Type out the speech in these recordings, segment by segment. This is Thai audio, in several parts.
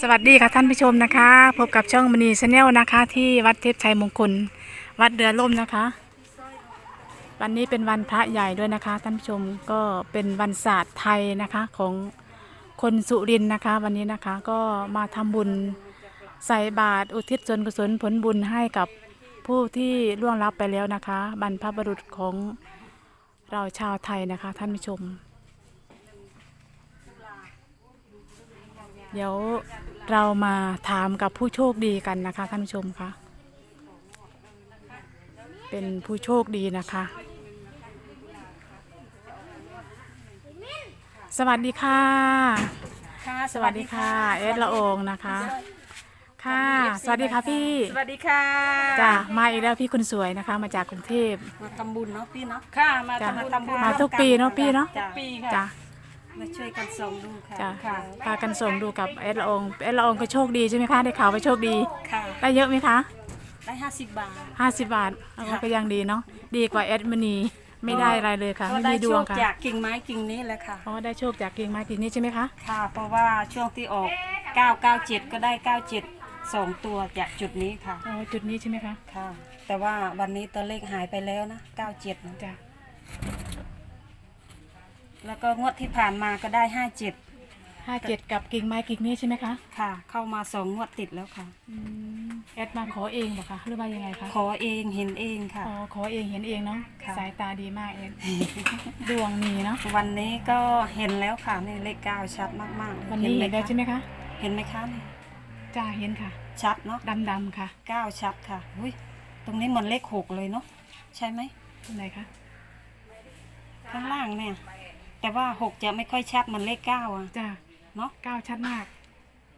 สวัสดีค่ะท่านผู้ชมนะคะ พบกับช่องมณีชาแนลนะคะ ที่วัดเทพชัยมงคล วัดเรือล่มนะคะ วันนี้เป็นวันพระใหญ่ด้วยนะคะ ท่านผู้ชมก็เป็นวันศาสตร์ไทยนะคะของคนสุรินทร์นะคะ วันนี้นะคะก็มาทำบุญใส่บาตรอุทิศส่วนกุศลผลบุญให้กับผู้ที่ล่วงลับไปแล้วนะคะ บรรพบุรุษของเราชาวไทยนะคะ ท่านผู้ชม เดี๋ยวเรามาถามกับผู้โชคดีกันนะคะท่านผู้ชมคะเป็นผู้โชคดีนะคะ สวัสดีค่ะ ค่ะสวัสดีค่ะ เอสละโองนะคะ ค่ะ สวัสดีค่ะพี่สวัสดีค่ะจ้ะมาอีกแล้วพี่คนสวยนะคะ มาจากกรุงเทพมาทำบุญเนาะพี่เนาะค่ะมาจ้ะทำบุญมาทุกปีเนาะพี่เนาะจ้ะปีค่ะจ้ะ มาช่วยกันส่งดูค่ะจ้ะค่ะพากันส่งดูกับเอสละโองเอสละโองก็โชคดีใช่ไหมคะได้ข่าวว่าโชคดีค่ะได้เยอะไหมคะได้ห้าสิบบาทห้าสิบบาทเอาค่ะก็ยังดีเนาะดีกว่าแอดมินีไม่ได้อะไรเลยค่ะก็ไม่ได้มีดโชวงคค่ะจากกิ่งไม้กิ่งนี้แหละค่ะ เพราะว่าได้โชคจากกิ่งไม้กิ่งนี้ใช่ไหมคะค่ะ เพราะว่าช่วงที่ออก 997 ก็ได้ 97สองตัวจากจุดนี้ค่ะ อ๋อจุดนี้ใช่ไหมคะค่ะ แต่ว่าวันนี้ตัวเลขหายไปแล้วนะ 97นะจ้ะ แล้วก็งวดที่ผ่านมาก็ได้57ห้าเจ็ดกับกิ่งไม้กิ่งนี้ใช่ไหมคะค่ะ เข้ามาสองงวดติดแล้วค่ะ อืมแอดมาขอเองเหรอคะหรือว่ายังไงคะขอเองเห็นเองค่ะ อ๋อขอเองเห็นเองเนาะค่ะ สายตาดีมากเองดวงมีเนาะวันนี้ก็เห็นแล้วค่ะนี่เลขเก้าชัดมากๆเลยวันนี้เห็นไหมแล้วคะใช่ไหมคะเห็นไหมคะนี่จ้าเห็นค่ะชัดเนาะดำดำๆค่ะเก้าชัดค่ะอุ้ยตรงนี้เหมือนเลขหกเลยเนาะใช่ไหมตรงไหนคะข้างล่างเนี่ย แต่ว่าหกจะไม่ค่อยชัดเหมันเลขเก้าอะจ้าเนาะก้าวชัดมาก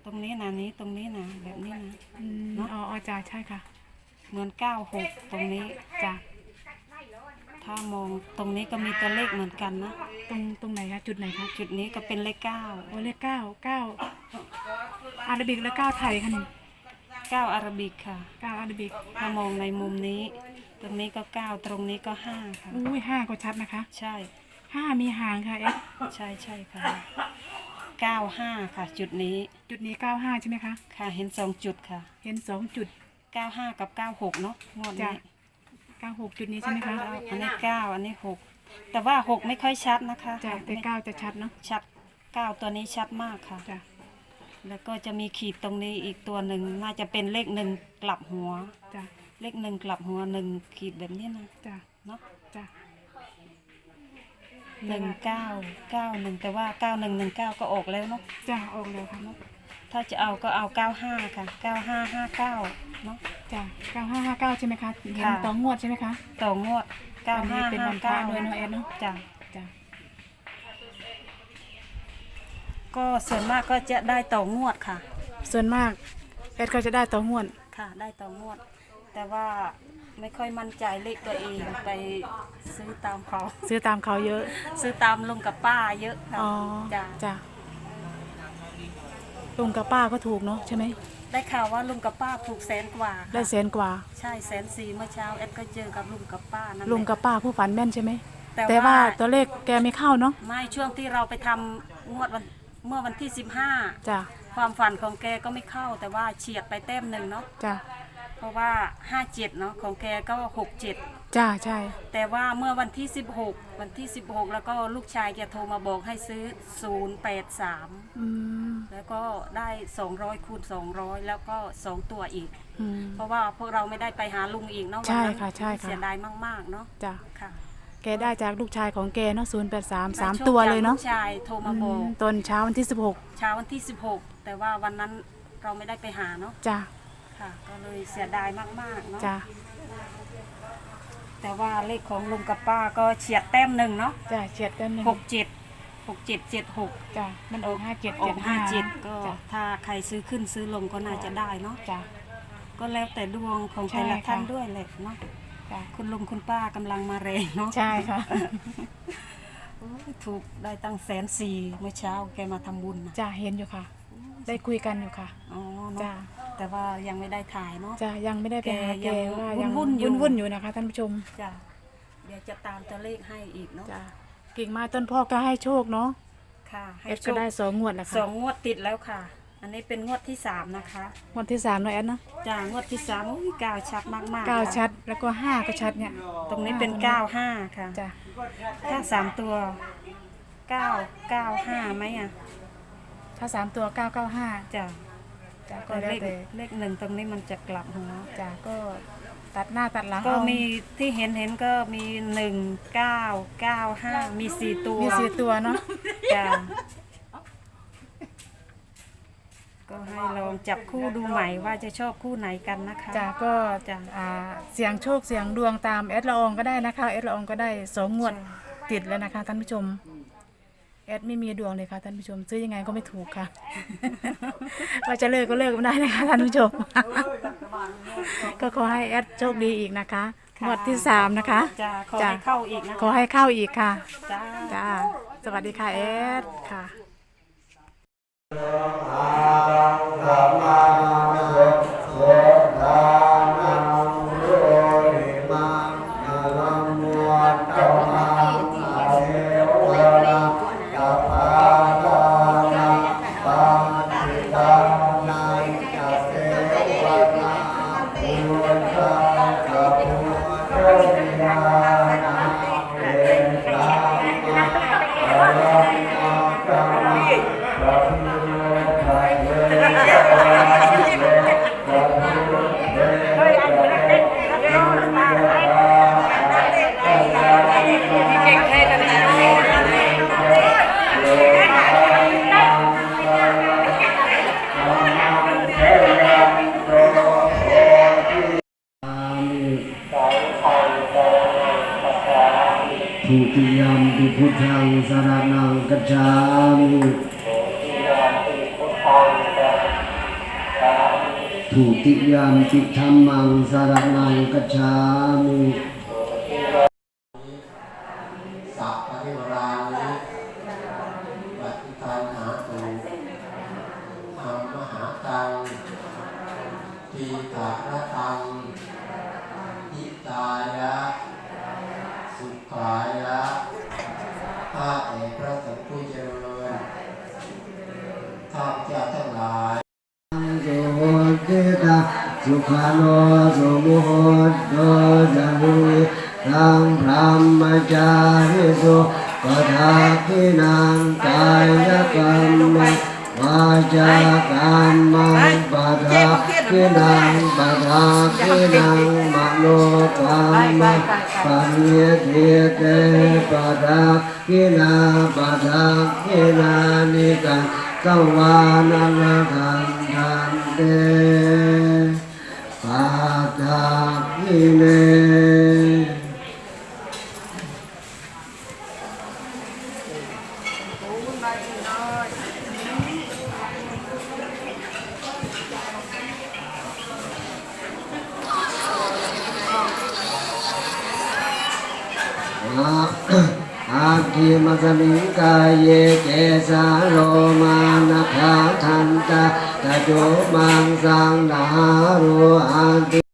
ตรงนี้นะนี้ตรงนี้นะแบบนี้นะ อืมเนอะ อ๋ออ๋อจ้าใช่ค่ะ เหมือนเก้าหกตรงนี้ จ้าถ้ามองตรงนี้ก็มีตัวเลขเหมือนกันนะ ตรงตรงไหนคะจุดไหนคะจุดนี้ก็เป็นเลขเก้าโอ้เลขเก้าเก้าอาราบิกและเก้าไทยค่ะนี่เก้าอาราบิกค่ะ เก้าอาราบิกถ้ามองในมุมนี้ ตรงนี้ก็เก้าตรงนี้ก็ห้าค่ะ อุ้ยห้าก็ชัดนะคะ ใช่ ห้ามีหางค่ะเอสใช่ใช่ค่ะเก้าห้าค่ะ จุดนี้ จุดนี้เก้าห้าใช่ไหมคะ ค่ะเห็นสองจุดค่ะ เห็นสองจุดเก้าห้ากับเก้าหกเนาะงวดจ้ะนี้เก้าหกจุดนี้ใช่ไหมคะ อันนี้เก้าอันนี้หกแต่ว่าหกไม่ค่อยชัดนะคะจ้ะแต่เก้าจะชัดเนาะชัดเก้าตัวนี้ชัดมากค่ะจ้ะแล้วก็จะมีขีดตรงนี้อีกตัวหนึ่งน่าจะเป็นเลขหนึ่งกลับหัวจ้ะเลขหนึ่งกลับหัวหนึ่งขีดแบบนี้นะจ้ะเนาะจ้ะ หนึ่งเก้าเก้าหนึ่งแต่ว่าเก้าหนึ่งหนึ่งเก้าก็ออกแล้วเนาะจ้ะออกแล้วค่ะถ้าจะเอาก็เอาเก้าห้าค่ะเก้าห้าห้าเก้าเนาะจ้ะเก้าห้าห้าเก้าใช่ไหมคะเห็นค่ะต่องวดใช่ไหมคะต่องวดเก้าวันนี้ห้าเป็นห้าวันพระเก้าด้วยเนาะเอ็ดเนาะจ้ะจ้ะก็ส่วนมากก็จะได้ต่องวดค่ะ ส่วนมากเอ็ดก็จะได้ต่องวดค่ะ ได้ต่องวด แต่ว่า ไม่ค่อยมั่นใจเลขตัวเองไปซื้อตามเขา ซื้อตามเขาเยอะ ซื้อตามลุงกับป้าเยอะค่ะอ๋อจ้ะจ้ะลุงกับป้าก็ถูกเนาะใช่ไหมได้ข่าวว่าลุงกับป้าถูกแสนกว่าได้ค่ะแสนกว่า ใช่แสนสี่เมื่อเช้าแอดก็เจอกับลุงกับป้านั่นแหะลุงกับป้าผู้ฝันแม่นใช่ไหมแต่แต่ว่าว่าตัวเลขแกไม่เข้าเนาะไม่ช่วงที่เราไปทำงวดวันเมื่อวันที่ 15 จ้ะความฝันของแกก็ไม่เข้าแต่ว่าเฉียดไปแต้มหนึ่งเนาะจ้ะ เพราะว่า57เนาะของแกก็67จ้ะใช่ แต่ว่าเมื่อวันที่16วันที่16แล้วก็ลูกชายแกโทรมาบอกให้ซื้อ083อืม แล้วก็ได้200คูณ200แล้วก็2ตัวอีก อืม เพราะว่าพวกเราไม่ได้ไปหาลุงอีกเนาะใช่วันนั้นค่ะใช่ค่ะ เสียดายมากๆเนาะจ้ะค่ะแกได้จากลูกชายของแกเนาะศูนย์แปดสามสามได้โชคตัวเลยเนาะจกลูกชายโทรมาบอกตอนเช้าวันที่สิบหกเช้าวันที่ 16 แต่ว่าวันนั้นเราไม่ได้ไปหาเนาะจ้ะ ค่ะก็เลยเสียดายมากๆเนาะจ้ะแต่ว่าเลขของลุงกับป้าก็เฉียดแต้มหนึ่งเนาะจ้ะเฉียดกันหนึ่งหกเจ็ดหกเจ็ดเจ็ดหกจ้ะมันออกห้าเจ็ดออเจ็ดกห้าห้าเจ็ดก็จ้ะถ้าใครซื้อขึ้นซื้อลงก็น่าจะได้เนาะจ้ะ ก็แล้วแต่ดวงของใช่แต่ละท่านค่ะด้วยแหละเนาะจ้ะคุณลุงคุณป้ากำลังมาแรงเนาะใช่ค่ะโอ้ยถูกได้ตั้งแสนสี่เมื่อเช้าแกมาทำบุญนะจ้ะเห็นอยู่ค่ะ ได้คุยกันอยู่ค่ะอ๋อจ้ะเนาะ แต่ว่ายังไม่ได้ถ่ายเนาะจ้ะยังไม่ได้ไปหาแกแกยังว่ายังวุ่นๆอยู่ วุ่นๆอยู่นะคะท่านผู้ชมจ้ะเดี๋ยวจะตามตัวเลขให้อีกเนาะจ้ะกิ่งไม้ต้นพ่อก็ให้โชคเนาะค่ะ ให้เอฟโชก็คได้สองงวดนะคะสองงวดติดแล้วค่ะ อันนี้เป็นงวดที่สามนะคะงวดที่สามเนาะแอดเนาะจ้างวดที่สามอุ้ยก้าวชัดมากๆเก้าค่ะชัดแล้วก็ห้าก็ชัดเนี่ยตรงนี้เป็นเก้าห้าค่ะจ้ะถ้าสามตัวเก้าเก้าห้าไหมอะถ้าสามตัวเก้าเก้าห้าจ้ะ จ้ะก็แต่แล้วเลขแต่ เลขหนึ่งตรงนี้มันจะกลับหัวจ้ะก็ตัดหน้าตัดหลังก็เอามีที่เห็นเห็นก็มีหนึ่งเก้าเก้าห้ามีสี่ตัวมีสี่ตัวเนาะจ้ะก็ให้ลองจับคู่ดูใหม่ว่าจะชอบคู่ไหนกันนะคะ จ้ะก็จ้ะ อ่าเสียงโชคเสียงดวงตามแอดละอองก็ได้นะคะแอดละอองก็ได้สองงวดติดแล้วนะคะท่านผู้ชม แอดไม่มีดวงเลยค่ะท่านผู้ชม ซื้อยังไงก็ไม่ถูกค่ะ ว่าจะเลิกก็เลิกไม่ได้นะคะท่านผู้ชม ก็ขอให้แอดโชคดีอีกนะคะงวดที่สามนะคะจ้ะขอจ้ะให้เข้าอีกนะขอให้เข้าอีกค่ะจ้าจ้าสวัสดีค่ะแอดค่ะ ทุติยมปิพุทธังสรณังกัจฉามิทุติยมปิธรรมังสรณังกัจฉามิสัพพะริวรานิปฏิทานหาตุธรรมหาตังทีตาระตังทิตายะ สุขายะข้าแต่พระสงฆ์ผู้เจริญข้าพเจ้าทั้งหลายโสติตาสุขาโนสุมุหโตจันุตังพรหมจาริสุปทาคินังกายกรรมวาจากรรมังปทาคินังปทาคินังม โลกรรมปัญญเทเตปะทาคินาปะทาคินานิกังสวานังคันทันเตปัตตาคิเน อาคีมัสมิงกายเยเจสาโลมานาคาทันตะตะโจมังสังนารูอันติ